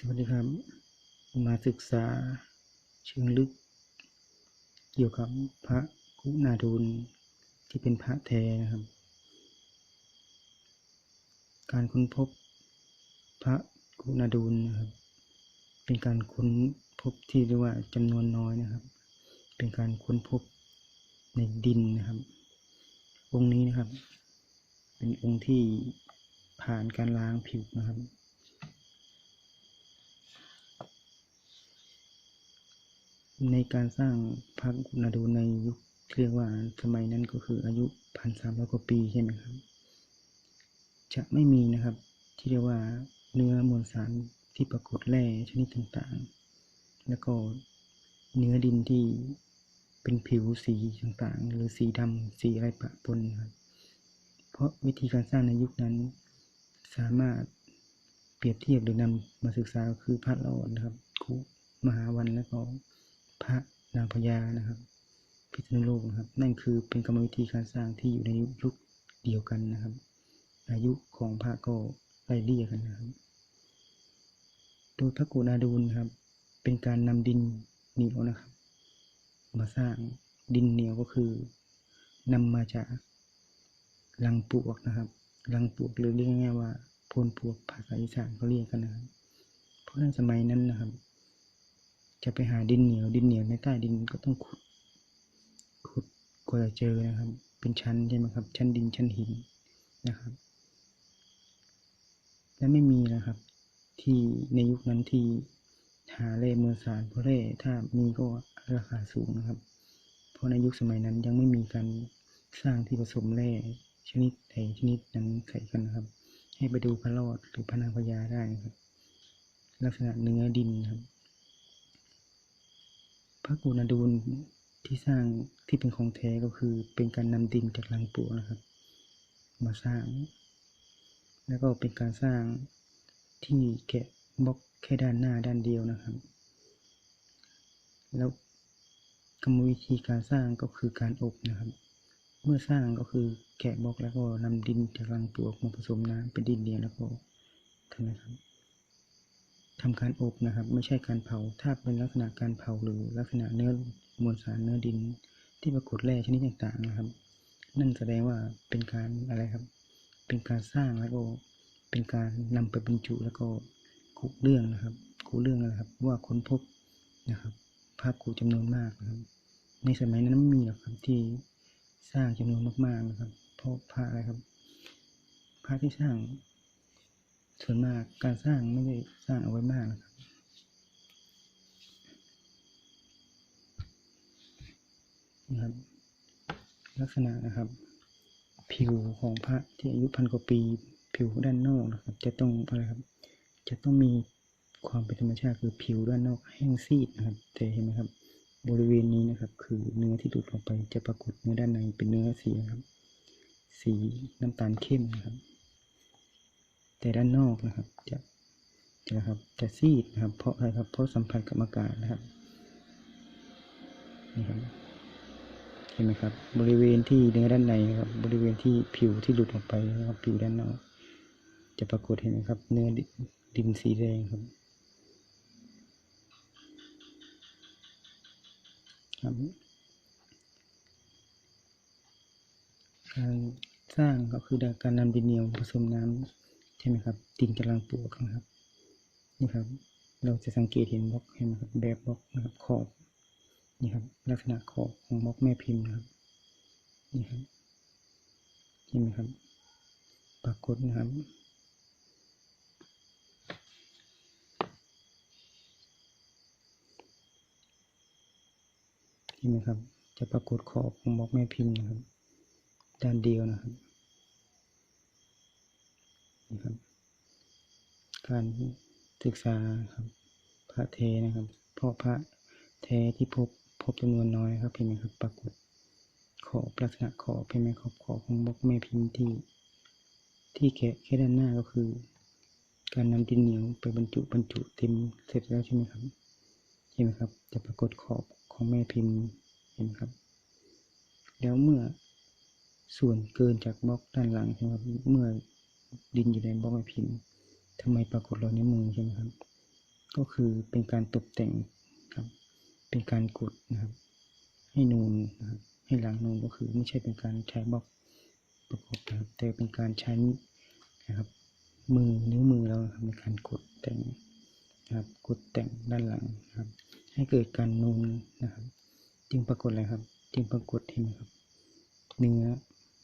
สวัสดีครับ มาศึกษาเชิงลึก เกี่ยวกับพระกุณาดูลที่เป็นพระแท้นะครับ การค้นพบพระกุณาดูลนะครับ เป็นการค้นพบที่เรียกว่าจำนวนน้อยนะครับ เป็นการค้นพบในดินนะครับ องค์นี้นะครับ เป็นองค์ที่ผ่านการล้างผิวนะครับ ในการสร้างพระกุณาดูในยุคเรียกว่าสมัยนั้นก็คืออายุพันสามร้อยกว่าปีใช่ไหมครับ จะไม่มีนะครับที่เรียกว่าเนื้อมวลสารที่ปรากฏแร่ชนิดต่างๆ แล้วก็เนื้อดินที่เป็นผิวสีต่างๆ หรือสีดำสีอะไรปะปนครับ เพราะวิธีการสร้างในยุคนั้น สามารถเปรียบเทียบหรือนำมาศึกษาคือพระละอ่อนนะครับคุมหาวันแล้วก็ พระนางพญานะครับ พิษณุโลกนะครับ นั่นคือเป็นกรรมวิธีการสร้างที่อยู่ในยุคเดียวกันนะครับ อายุของพระก็ไล่เลี่ยกันนะครับ โดยพระกุณาดูลครับ เป็นการนำดินเหนียวนะครับ มาสร้างดินเหนียวก็คือนำมาจากลังปวกนะครับลังปวกหรือเรียกง่ายๆว่าพนปวกภาษาอีสานเขาเรียกกันนะครับ เพราะในสมัยนั้นนะครับ จะไปหาดินเหนียว ดินเหนียวในใต้ดินก็ต้องขุด ขุดกว่าจะเจอนะครับ เป็นชั้นใช่ไหมครับ ชั้นดินชั้นหินนะครับ และไม่มีนะครับ ที่ในยุคนั้นที่หาแร่มวลสารเพราะแร่ถ้ามีก็ราคาสูงนะครับ เพราะในยุคสมัยนั้นยังไม่มีการสร้างที่ผสมแร่ชนิดใดชนิดนั้นใส่กันนะครับ ให้ไปดูพระรอดหรือพระนางพญาได้นะครับ ลักษณะเนื้อดินครับ พระกุณดูลที่สร้างที่เป็นของแท้ก็คือเป็นการนำดินจากลังปวนะครับ มาสร้าง แล้วก็เป็นการสร้างที่แกะบล็อกแค่ด้านหน้าด้านเดียวนะครับ แล้วกรรมวิธีการสร้างก็คือการอบนะครับ เมื่อสร้างก็คือแกะบล็อกแล้วก็นำดินจากลังปลวกมาผสมน้ำเป็นดินเดียวแล้วก็ทำนะครับ ทำการอบนะครับ ไม่ใช่การเผา ถ้าเป็นลักษณะการเผาหรือลักษณะเนื้อมวลสารเนื้อดิน ที่ปรากฏแร่ชนิดต่างๆนะครับ นั่นแสดงว่าเป็นการอะไรครับ เป็นการสร้างแล้วก็เป็นการนำไปบรรจุแล้วก็กุเรื่องนะครับกุเรื่องอะครับ ว่าค้นพบนะครับภาพกุจำนวนมากนะครับ ในสมัยนั้นไม่มีหรอกครับที่สร้างจำนวนมากๆนะครับ เพราะพระอะไรครับ พระที่สร้าง ส่วนมากการสร้างไม่ได้สร้างเอาไว้มากนะครับนะครับ ลักษณะนะครับ ผิวของพระที่อายุพันกว่าปีผิวด้านนอกนะครับ จะต้องอะไรครับ จะต้องมีความเป็นธรรมชาติคือผิวด้านนอกแห้งซีดนะครับแต่เห็นไหมครับ บริเวณนี้นะครับ คือเนื้อที่ดูดออกไปจะปรากฏเนื้อด้านในเป็นเนื้อสีนะครับ สีน้ำตาลเข้มนะครับ แต่ด้านนอกนะครับจะจะนะครับจะซีดนะครับ เพราะอะไรครับเพราะสัมผัสกับอากาศนะครับนี่ครับเห็นไหมครับ บริเวณที่เนื้อด้านในครับ บริเวณที่ผิวที่หลุดออกไปนะครับผิวด้านนอก จะปรากฏเห็นไหมครับ เนื้อดินสีแดงครับครับการสร้างก็คือการนำดินเหนียวผสมน้ำ ใช่ไหมครับดินกำลังปลวกนะครับนี่ครับ เราจะสังเกตเห็นบล็อกเห็นไหมครับแบบบล็อกนะครับขอบนี่ครับ ลักษณะขอบของบล็อกแม่พิมพ์นะครับนี่ครับเห็นไหมครับ ปรากฏนะครับเห็นไหมครับ จะปรากฏขอบของบล็อกแม่พิมพ์นะครับ ด้านเดียวนะครับ นี่ครับ การศึกษาครับ พระเทนะครับเพราะพระแท้ที่พบพบจำนวนน้อยครับเห็นไหมครับ ปรากฏขอบลักษณะขอบเห็นไหมขอบขอบของบล็อกแม่พิมพ์ที่ ที่แค่แค่ด้านหน้าก็คือ การนำดินเหนียวไปบรรจุบรรจุเต็มเสร็จแล้วใช่ไหมครับเห็นไหมครับ จะปรากฏขอบของแม่พิมพ์เห็นไหมครับ แล้วเมื่อส่วนเกินจากบล็อกด้านหลังใช่ไหมครับเมื่อ ดินอยู่ในบล็อกแม่พิมพ์ทำไมปรากฏรอยนิ้วมือใช่ไหมครับ ก็คือเป็นการตกแต่งครับ เป็นการกดนะครับ ให้นูนนะครับให้หลังนูนก็คือไม่ใช่เป็นการใช้บล็อกประกบนะครับแต่เป็นการใช้นะครับ มือนิ้วมือเราครับในการกดแต่งนะครับกดแต่งด้านหลังนะครับ ให้เกิดการนูนนะครับ จึงปรากฏอะไรครับ จึงปรากฏเห็นไหมครับ เนื้อ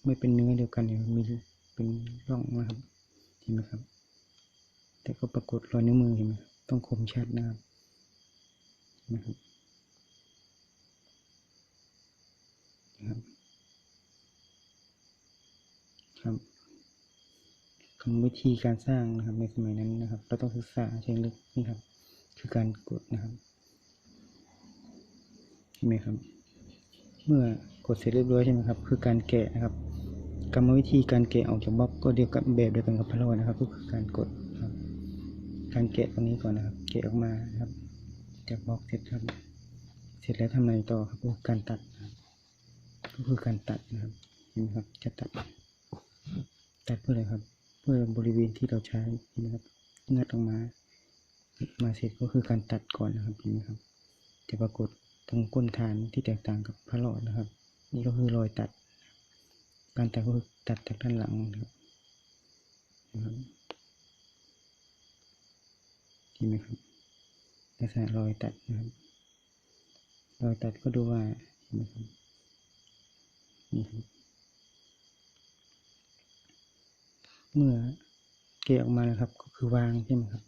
ไม่เป็นเนื้อเดียวกันเนี่ยมี เป็นร่องนะครับ เห็นไหมครับ แต่ก็ปรากฏรอยนิ้วมือเห็นไหมครับต้องคมชัดนะครับเห็นไหมครับครับครับคำวิธีการสร้างนะครับในสมัยนั้นนะครับ เราต้องศึกษาเชิงลึกนี่ครับ คือการกดนะครับเห็นไหมครับ เมื่อกดเสร็จเรียบร้อยใช่ไหมครับ คือการแกะนะครับ กรรมวิธีการแกะออกจากบล็อกก็เดียวกับแบบเดียวกันกับพารานะครับ ก็คือการกดครับ การแกะตรงนี้ก่อนนะครับแกะออกมาครับ จากบล็อกเสร็จครับ เสร็จแล้วทำอะไรต่อครับก็คือการตัดครับก็คือการตัดนะครับเห็นไหมครับจะตัด ตัดเพื่ออะไรครับ เพื่อบริเวณที่เราใช้เห็นไหมครับงัดออกมา มาเสร็จก็คือการตัดก่อนนะครับเห็นไหมครับจะปรากฏตรงก้นฐานที่แตกต่างกับพระหลอดนะครับ นี่ก็คือรอยตัด การตัดก็คือตัดจากด้านหลังนะครับนะครับเห็นไหมครับลักษณะรอยตัดนะครับ รอยตัดก็ดูว่าเห็นไหมครับนี่ครับเมื่อเกะออกมานะครับ ก็คือวางใช่ไหมครับ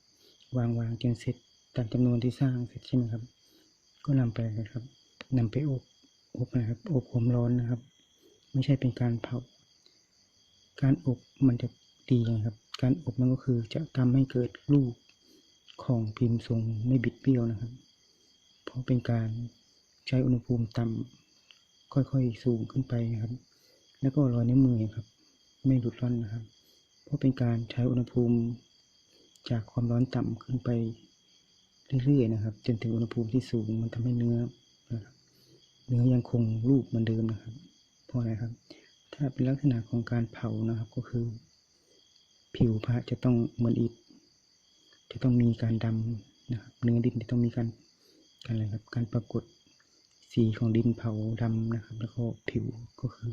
วางวางจนเสร็จตามจำนวนที่สร้างเสร็จใช่ไหมครับ ก็นำไปนะครับนำไปอบอบนะครับอบความร้อนนะครับ ไม่ใช่เป็นการเผา การอบมันจะดีนะครับ การอบมันก็คือจะทำให้เกิดรูปของพิมพ์ทรงไม่บิดเบี้ยวนะครับ เพราะเป็นการใช้อุณหภูมิต่ำค่อยๆสูงขึ้นไปนะครับ แล้วก็รอยนิ้วมือครับ ไม่หลุดร่อนนะครับ เพราะเป็นการใช้อุณหภูมิจากความร้อนต่ำขึ้นไปเรื่อยๆนะครับ จนถึงอุณหภูมิที่สูงมันทำให้เนื้อนะครับเนื้อยังคงรูปเหมือนเดิมนะครับ พราะอะไรครับ ถ้าเป็นลักษณะของการเผานะครับก็คือ ผิวพระจะต้องเหมือนอิฐจะต้องมีการดำนะครับเนื้อดินจะต้องมีการการอะไรครับการปรากฏสีของดินเผาดำนะครับ แล้วก็ผิวก็คือ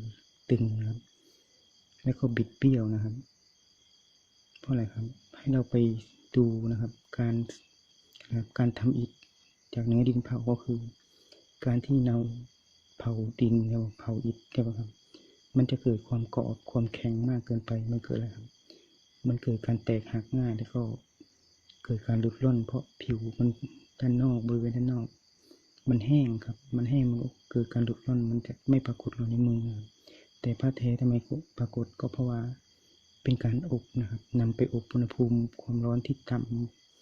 ตึงนะครับ แล้วก็บิดเบี้ยวนะครับ เพราะอะไรครับ ให้เราไปดูนะครับ การการทำอิฐจากเนื้อดินเผาก็คือ การที่เรา เผาดินเราเผาอิฐใช่ไหมครับ มันจะเกิดความกรอบความแข็งมากเกินไปมันเกิดอะไรครับ มันเกิดการแตกหักง่ายแล้วก็เกิดการหลุดร่อนเพราะผิวมันด้านนอกบริเวณด้านนอก มันแห้งครับ มันแห้งมันก็เกิดการหลุดร่อนมันจะไม่ปรากฏลงในมือ แต่ผ้าเททำไมปรากฏก็เพราะว่าเป็นการอบนะครับนำไปอบอุณหภูมิความร้อนที่ต่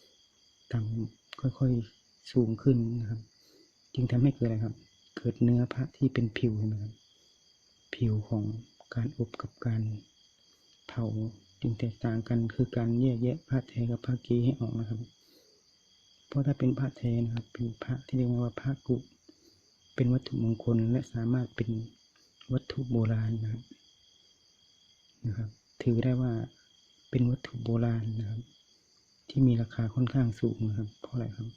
ำต่ำค่อยๆสูงขึ้นนะครับ จึงทำให้เกิดอะไรครับ เกิดเนื้อพระที่เป็นผิวนะครับผิวของการอบกับการเผาจึงแตกต่างกันคือการแยกแยะพระแท้กับพระกีให้ออกนะครับ เพราะถ้าเป็นพระแท้นะครับ เป็นพระที่เรียกว่าพระกุ เป็นวัตถุมงคลและสามารถเป็นวัตถุโบราณนะครับนะครับ ถือได้ว่าเป็นวัตถุโบราณนะครับ ที่มีราคาค่อนข้างสูงนะครับ เพราะอะไรครับ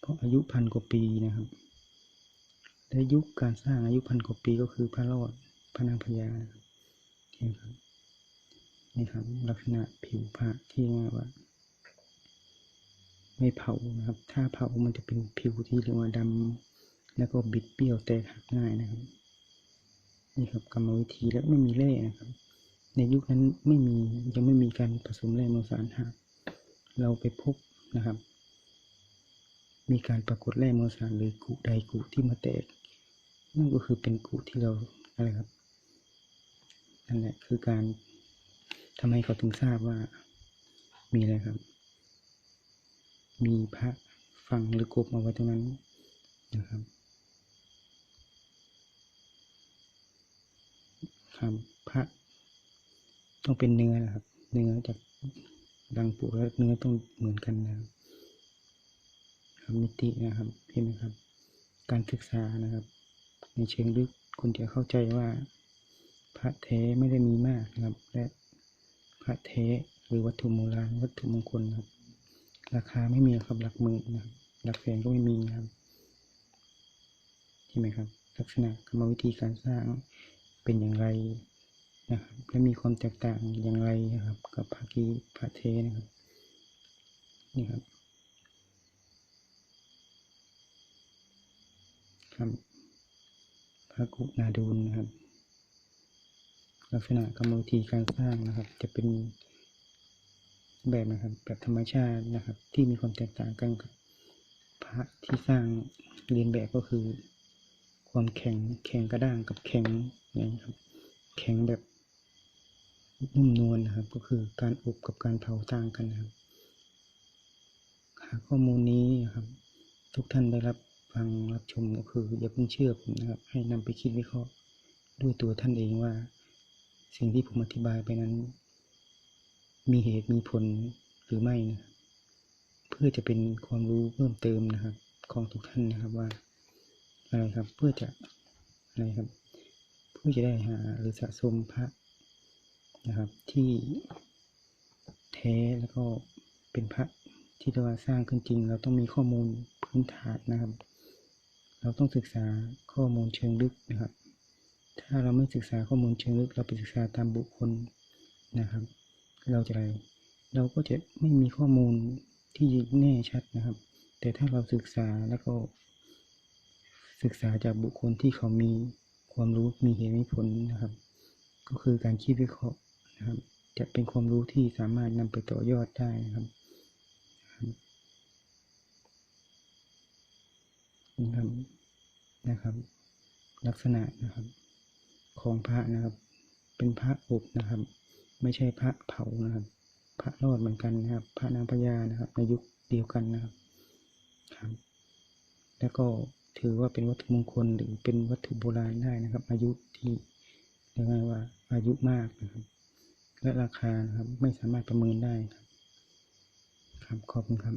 เพราะอายุพันกว่าปีนะครับ และยุคการสร้างอายุพันกว่าปีก็คือพระรอดพระนางพญานี่ครับนี่ครับ ลักษณะผิวพระที่เรียว่า ไม่เผานะครับ ถ้าเผามันจะเป็นผิวที่เรียกว่าดำแล้วก็บิดเบี้ยวแตกหักง่ายนะครับ นี่ครับกรรมวิธีและไม่มีแร่นะครับ ในยุคนั้นไม่มียังไม่มีการผสมแร่มสารหากเราไปพบนะครับ มีการปรากฏแร่มวลสารหรือกุใดกุที่มาแตก นั่นก็คือเป็นกุที่เราอะไรครับนั่นแหละคือการทำให้เขาถึงทราบว่ามีอะไรครับ มีพระฝังหรือกบเอาไว้ตรงนั้นนะครับครับพระต้องเป็นเนื้อนะครับ เนื้อจากดังปุแล้วเนื้อต้องเหมือนกันนะครับครับมิตินะครับเห็นไหมครับ การศึกษานะครับ ในเชิงลึกคุณจะเข้าใจว่า พระแท้ไม่ได้มีมากนะครับ และพระแท้หรือวัตถุโบราณวัตถุมงคลนะครับ ราคาไม่มีครับหลักหมื่นนะครับหลักแสนก็ไม่มีนะครับใช่ไหมครับ ลักษณะกรรมวิธีการสร้างเป็นอย่างไรนะครับและมีความแตกต่างอย่างไรนะครับ กับภาคีพระเทนะครับนี่ครับครับ ระกุนาดูลนะครับ ลักษณะกรรมวิธีการสร้างนะครับ จะเป็นแบบนะครับแบบธรรมชาตินะครับ ที่มีความแตกต่างกันกับพระที่สร้างเรียนแบบก็คือ ความแข็งแข็งกระด้างกับแข็งนะครับ แข็งแบบนุ่มนวลนะครับ ก็คือการอบกับการเผาต่างกันนะครับหากข้อมูลนี้นะครับ ทุกท่านได้รับ ฟังรับชมก็คืออย่าเพิ่งเชื่อผมนะครับ ให้นำไปคิดวิเคราะห์ด้วยตัวท่านเองว่า สิ่งที่ผมอธิบายไปนั้น มีเหตุมีผลหรือไม่นะเพื่อจะเป็นความรู้เพิ่มเติมนะครับ ของทุกท่านนะครับว่าอะไรครับเพื่อจะอะไรครับ เพื่อจะได้หาหรือสะสมพระนะครับ ที่แท้แล้วก็เป็นพระที่เราสร้างขึ้นจริง เราต้องมีข้อมูลพื้นฐานนะครับ เราต้องศึกษาข้อมูลเชิงลึกนะครับ ถ้าเราไม่ศึกษาข้อมูลเชิงลึก เราไปศึกษาตามบุคคลนะครับ เราจะอะไร เราก็จะไม่มีข้อมูลที่แน่ชัดนะครับ แต่ถ้าเราศึกษาแล้วก็ ศึกษาจากบุคคลที่เขามีความรู้มีเหตุมีผลนะครับ ก็คือการคิดวิเคราะห์นะครับ จะเป็นความรู้ที่สามารถนำไปต่อยอดได้นะครับ นะครับนะครับ ลักษณะนะครับ ของพระนะครับ เป็นพระอบนะครับ ไม่ใช่พระเผานะครับ พระรอดเหมือนกันนะครับ พระนางพญานะครับ ในยุคเดียวกันนะครับครับ แล้วก็ถือว่าเป็นวัตถุมงคลหรือเป็นวัตถุโบราณได้นะครับ อายุที่เรียกว่าอายุมากนะครับ และราคานะครับไม่สามารถประเมินได้ครับ ครับขอบคุณครับ